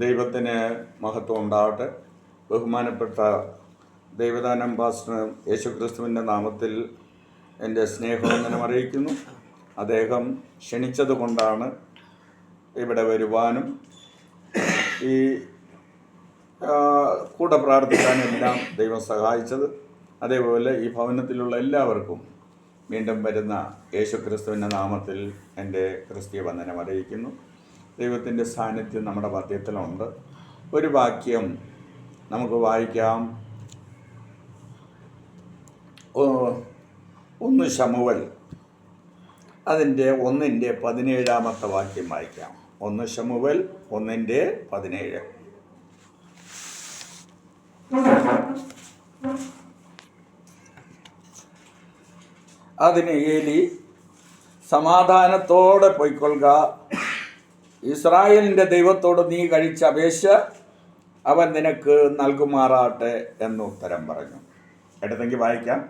ദൈവത്തിന് മഹത്വം ഉണ്ടാവട്ടെ. ബഹുമാനപ്പെട്ട ദൈവദാനം പാസ്റ്റർ യേശുക്രിസ്തുവിന്റെ നാമത്തിൽ എന്റെ സ്നേഹവന്ദനം അറിയിക്കുന്നു. അദ്ദേഹം ക്ഷണിച്ചത് കൊണ്ടാണ് ഇവിടെ വരുവാനും ഈ കൂടെ കൂടെ പ്രാർത്ഥിക്കാനെല്ലാം ദൈവം സഹായിച്ചത്. അതേപോലെ ഈ ഭവനത്തിലുള്ള എല്ലാവർക്കും വീണ്ടും വരുന്ന യേശുക്രിസ്തുവിന്റെ നാമത്തിൽ എന്റെ ക്രിസ്തീയ വന്ദനം അറിയിക്കുന്നു. ദൈവത്തിന്റെ സാന്നിധ്യം നമ്മുടെ മധ്യത്തിലുണ്ട് ഒരു വാക്യം നമുക്ക് വായിക്കാം. ഒന്ന് ശമുവൽ. അതിന്റെ ഒന്നിന്റെ പതിനേഴാമത്തെ വാക്യം വായിക്കാം. ഒന്ന് ശമുവൽ ഒന്നിന്റെ പതിനേഴ്. അതിന് ഏലി സമാധാനത്തോടെ പൊയ്ക്കൊള്ളുക. ഇസ്രായേലിന്റെ ദൈവത്തോട് നീ കഴിച്ച അപേക്ഷ അവൻ നിനക്ക് നൽകുമാറാട്ടെ എന്ന് ഉത്തരം പറഞ്ഞു. എടുത്തെങ്കിൽ വായിക്കാം.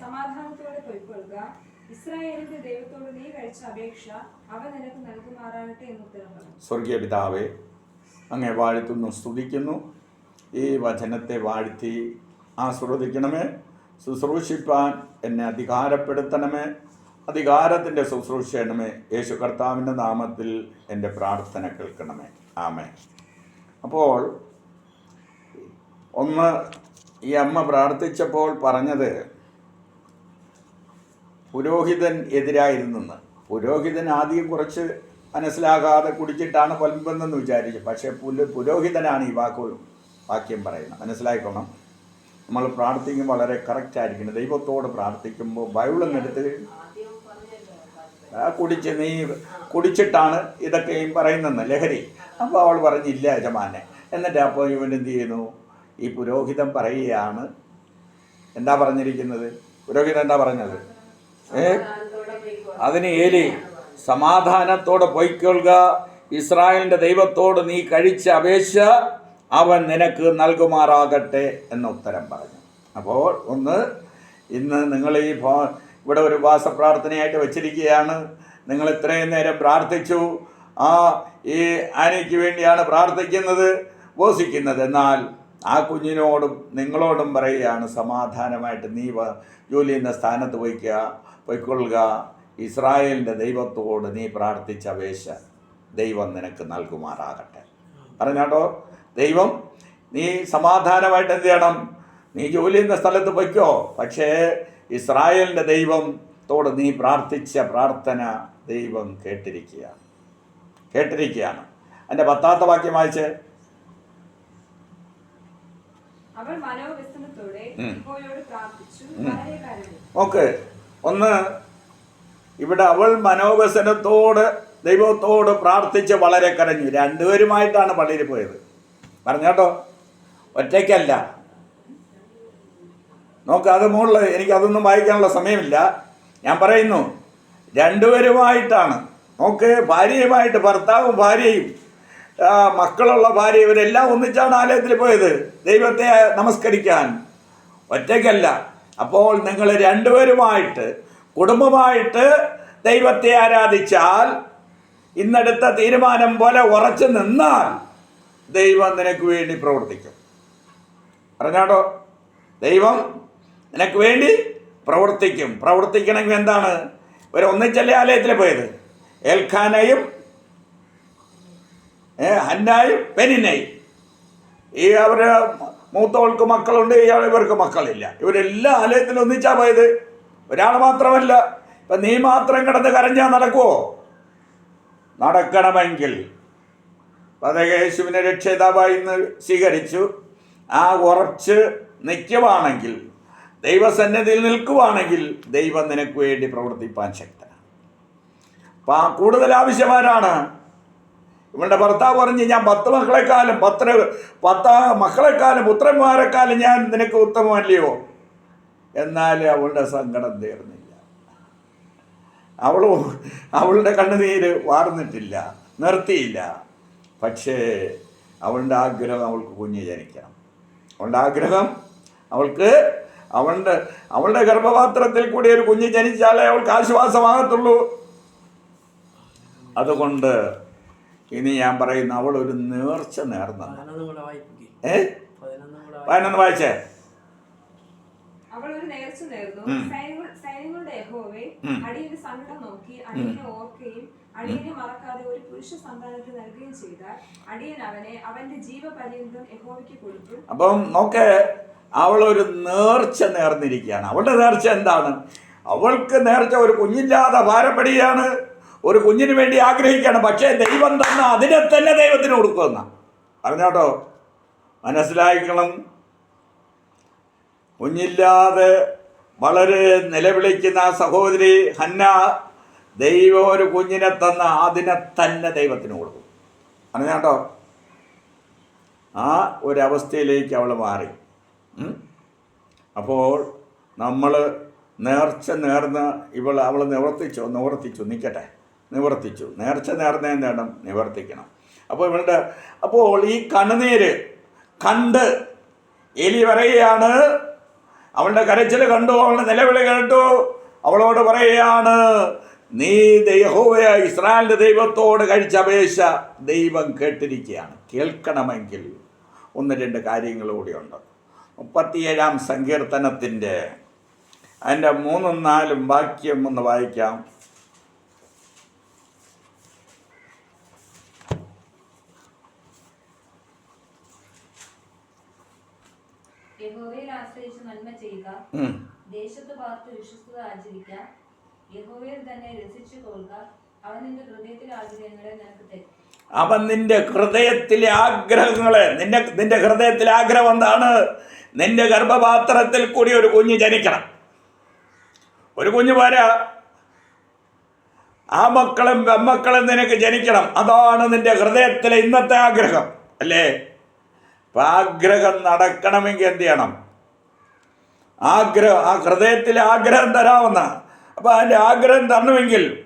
സമാധാനത്തോടെ പൊയ്ക്കൊള്ളുക ഇസ്രായേലിന്റെ ദൈവത്തോട് നീ കഴിച്ച അപേക്ഷ അവൻ നിനക്ക് നൽകുമാറാകട്ടെ എന്ന് ഉത്തരം പറഞ്ഞു. സ്വർഗീയ പിതാവേ അങ്ങേ വാഴ്ത്തുന്നു സ്തുതിക്കുന്നു. ഈ വചനത്തെ വാഴ്ത്തി ആസ്വദിക്കണമേ. ശുശ്രൂഷിപ്പാൻ എന്നെ അധികാരപ്പെടുത്തണമേ. അധികാരത്തിന്റെ ശുശ്രൂഷ ചെയ്യണമേ. യേശു കർത്താവിന്റെ നാമത്തിൽ എന്റെ പ്രാർത്ഥന കേൾക്കണമേ. ആമേ അപ്പോൾ ഒന്ന് ഈ അമ്മ പ്രാർത്ഥിച്ചപ്പോൾ പറഞ്ഞത് പുരോഹിതൻ എതിരായിരുന്നെന്ന് പുരോഹിതൻ ആദ്യം കുറച്ച് മനസ്സിലാകാതെ കുടിച്ചിട്ടാണ് കൊലമ്പെന്ന് വിചാരിച്ചു. പക്ഷേ പുല പുരോഹിതനാണ് ഈ വാക്കു വാക്യം പറയുന്നത്. മനസ്സിലായിക്കോണം? നമ്മൾ പ്രാർത്ഥിക്കുമ്പോൾ വളരെ കറക്റ്റായിരിക്കണം ദൈവത്തോട് പ്രാർത്ഥിക്കുമ്പോൾ ബൈബിളെന്നെടുത്ത് കുടിച്ച് നീ കുടിച്ചിട്ടാണ് ഇതൊക്കെയും പറയുന്നെന്ന് ലഹരി. അപ്പോൾ അവൾ പറഞ്ഞില്ല യജമാനെ. എന്നിട്ട് അപ്പോൾ ഇവൻ എന്ത് ചെയ്യുന്നു? ഈ പുരോഹിതം പറയുകയാണ് എന്താ പറഞ്ഞിരിക്കുന്നത്? പുരോഹിതൻ എന്താ പറഞ്ഞത്? ഏ? അതിന് ഏലി സമാധാനത്തോടെ പൊയ്ക്കൊള്ളുക. ഇസ്രായേലിന്റെ ദൈവത്തോട് നീ കഴിച്ച അപേക്ഷ അവൻ നിനക്ക് നൽകുമാറാകട്ടെ എന്ന ഉത്തരം പറഞ്ഞു. അപ്പോൾ ഒന്ന് ഇന്ന് നിങ്ങൾ ഈ ഇവിടെ ഒരു ഉപവാസപ്രാർത്ഥനയായിട്ട് വെച്ചിരിക്കുകയാണ്. നിങ്ങൾ ഇത്രയും നേരം പ്രാർത്ഥിച്ചു. ആ ഈ ആനയ്ക്ക് വേണ്ടിയാണ് പ്രാർത്ഥിക്കുന്നത് ഉപസിക്കുന്നത്. എന്നാൽ ആ കുഞ്ഞിനോടും നിങ്ങളോടും പറയുകയാണ് സമാധാനമായിട്ട് നീ ജോലി ചെയ്യുന്ന സ്ഥാനത്ത് പോയിക്കുക പൊയ്ക്കൊള്ളുക. ഇസ്രായേലിന്റെ ദൈവത്തോട് നീ പ്രാർത്ഥിച്ച അപേക്ഷ ദൈവം നിനക്ക് നൽകുമാറാകട്ടെ. പറഞ്ഞാട്ടോ ദൈവം നീ സമാധാനമായിട്ട് എന്ത് ചെയ്യണം? നീ ജോലി ചെയ്യുന്ന സ്ഥലത്ത് പൊയ്ക്കോ. പക്ഷേ ഇസ്രായേലിന്റെ ദൈവത്തോട് നീ പ്രാർത്ഥിച്ച പ്രാർത്ഥന ദൈവം കേട്ടിരിക്കുകയാണ്. കേട്ടിരിക്കുകയാണ്. എന്റെ പത്താത്ത വാക്യം വായിച്ച്. ഓക്കെ. ഒന്ന് ഇവിടെ അവൾ മനോവ്യസനത്തോട് ദൈവത്തോട് പ്രാർത്ഥിച്ച് വളരെ കരഞ്ഞു. രണ്ടുപേരുമായിട്ടാണ് പള്ളിയിൽ പോയത്. പറഞ്ഞോട്ടോ ഒറ്റയ്ക്കല്ല. നോക്ക് അത് മുകളിൽ എനിക്ക് അതൊന്നും വായിക്കാനുള്ള സമയമില്ല. ഞാൻ പറയുന്നു രണ്ടുപേരുമായിട്ടാണ്. നോക്ക് ഭാര്യയുമായിട്ട് ഭർത്താവും ഭാര്യയും മക്കളുള്ള ഭാര്യ ഇവരെല്ലാം ഒന്നിച്ചാണ് ആലയത്തിൽ പോയത്. ദൈവത്തെ നമസ്കരിക്കാൻ. ഒറ്റയ്ക്കല്ല. അപ്പോൾ നിങ്ങൾ രണ്ടുപേരുമായിട്ട് കുടുംബമായിട്ട് ദൈവത്തെ ആരാധിച്ചാൽ ഇന്നെടുത്ത തീരുമാനം പോലെ ഉറച്ചു നിന്നാൽ ദൈവം നിനക്ക് വേണ്ടി പ്രവർത്തിക്കും. പറഞ്ഞാട്ടോ? ദൈവം നിനക്ക് വേണ്ടി പ്രവർത്തിക്കും. പ്രവർത്തിക്കണമെങ്കിൽ എന്താണ്? ഒരു ഒന്നിച്ചല്ലേ ആലയത്തിൽ പോയത്? ഏൽഖാനയും ഏ, ഹന്നായും പെനിനയും ഈ അവരെ മൂത്തവൾക്ക് മക്കളുണ്ട് ഇയാൾ ഇവർക്ക് മക്കളില്ല. ഇവരെല്ലാം ആലയത്തിൽ ഒന്നിച്ചാ പോയത്? ഒരാൾ മാത്രമല്ല. ഇപ്പൊ നീ മാത്രം കിടന്ന് കരഞ്ഞാൽ നടക്കുവോ? നടക്കണമെങ്കിൽ. പതകേശുവിനെ രക്ഷിതാവായി സ്വീകരിച്ചു. ആ ഉറച്ച് നിൽക്കുവാണെങ്കിൽ ദൈവസന്നിധിയിൽ നിൽക്കുവാണെങ്കിൽ ദൈവം നിനക്ക് വേണ്ടി പ്രവർത്തിപ്പാൻ ശക്തനാണ്. അപ്പം ആ കൂടുതൽ ആവശ്യമാരാണ് ഇവളുടെ ഭർത്താവ് പറഞ്ഞ് ഞാൻ പത്ത് മക്കളെക്കാലം പത്ര പത്ത മക്കളെക്കാലം പുത്രന്മാരെക്കാലം ഞാൻ നിനക്ക് ഉത്തമമല്ലയോ? എന്നാൽ അവളുടെ സങ്കടം തീർന്നില്ല. അവൾ അവളുടെ കണ്ണുനീര് വാർന്നിട്ടില്ല നിർത്തിയില്ല. പക്ഷേ അവളുടെ ആഗ്രഹം അവൾക്ക് കുഞ്ഞ് ജനിക്കണം. അവളുടെ ആഗ്രഹം അവൾക്ക് അവളുടെ അവളുടെ ഗർഭപാത്രത്തിൽ കൂടി ഒരു കുഞ്ഞ് ജനിച്ചാലേ അവൾക്ക് ആശ്വാസമാകത്തുള്ളൂ. അതുകൊണ്ട് ഇനി ഞാൻ പറയുന്നു അവൾ ഒരു നേർച്ച നേർന്ന ഏ? പതിനൊന്ന് വായിച്ചേ? അവൾ ഒരു നേർച്ച നേർന്നു. ഉം. സൈന്യങ്ങൾ- സൈന്യങ്ങളുടെ യഹോവേ ഉം. അടിയന്റെ സങ്കടം നോക്കി അടിയനെ ഓർക്കുകയും അടിയനെ മറക്കാതെ ഒരു പുരുഷ നൽകുകയും ചെയ്താൽ അടിയൻ അവനെ അവന്റെ ജീവപര്യന്തം യഹോവയ്ക്ക് കൊടുത്തു അപ്പം നോക്ക് അവളൊരു നേർച്ച നേർന്നിരിക്കുകയാണ്. അവളുടെ നേർച്ച എന്താണ്? അവൾക്ക് നേർച്ച ഒരു കുഞ്ഞില്ലാതെ ഭാരപ്പെടുകയാണ് ഒരു കുഞ്ഞിന് വേണ്ടി ആഗ്രഹിക്കുകയാണ്. പക്ഷേ ദൈവം തന്ന അതിനെ തന്നെ ദൈവത്തിന് കൊടുക്കുമെന്ന പറഞ്ഞോട്ടോ മനസ്സിലാക്കണം കുഞ്ഞില്ലാതെ വളരെ നിലവിളിക്കുന്ന സഹോദരി ഹന്ന ദൈവം ഒരു കുഞ്ഞിനെ തന്ന അതിനെ തന്നെ ദൈവത്തിന് കൊടുക്കും. അറിഞ്ഞാട്ടോ ആ ഒരവസ്ഥയിലേക്ക് അവൾ മാറി? അപ്പോൾ നമ്മൾ നേർച്ച നേർന്ന് ഇവൾ അവൾ നിവർത്തിച്ചു നിവർത്തിച്ചു നിൽക്കട്ടെ നിവർത്തിച്ചു. നേർച്ച നേർന്ന എന്താണ് നിവർത്തിക്കണം. അപ്പോൾ ഇവളുടെ അപ്പോൾ ഈ കണ്ണുനീര് കണ്ട് എലി പറയുകയാണ് അവളുടെ കരച്ചിൽ കണ്ടു അവളുടെ നിലവിളി കേട്ടു. അവളോട് പറയുകയാണ് നീ ദൈഹോയ ഇസ്രായേലിന്റെ ദൈവത്തോട് കഴിച്ച അപേക്ഷ ദൈവം കേട്ടിരിക്കുകയാണ്. കേൾക്കണമെങ്കിൽ ഒന്ന് രണ്ട് കാര്യങ്ങൾ കൂടിയുണ്ട് മുപ്പത്തിയേഴാം സങ്കീർത്തനത്തിന്റെ അതിന്റെ മൂന്നും നാലും വാക്യം ഒന്ന് വായിക്കാം. യഹോവയിൽ ആശ്രയിച്ച് നന്മ ചെയ്യുക ഉം. ദേശത്ത് പാർത്ത് വിശ്വസ്തത ആചരിക്കുക യഹോവയിൽ തന്നെ രസിച്ചു കൊള്ളുക അവൻ നിന്റെ ഹൃദയത്തിലെ ആഗ്രഹങ്ങളെ നിനക്ക് തരും. അവൻ നിന്റെ ഹൃദയത്തിലെ ആഗ്രഹങ്ങളെ നിന്റെ നിന്റെ ഹൃദയത്തിലെ ആഗ്രഹം എന്താണ്? നിന്റെ ഗർഭപാത്രത്തിൽ കൂടി ഒരു കുഞ്ഞ് ജനിക്കണം. ഒരു കുഞ്ഞ് പോരാ. ആ മക്കളും പെമ്മക്കളും നിനക്ക് ജനിക്കണം. അതാണ് നിന്റെ ഹൃദയത്തിലെ ഇന്നത്തെ ആഗ്രഹം അല്ലേ? ആഗ്രഹം നടക്കണമെങ്കിൽ എന്ത് ചെയ്യണം? ആഗ്രഹം ആ ഹൃദയത്തിലെ ആഗ്രഹം തരാമെന്ന അപ്പം അതിന്റെ ആഗ്രഹം തരണമെങ്കിൽ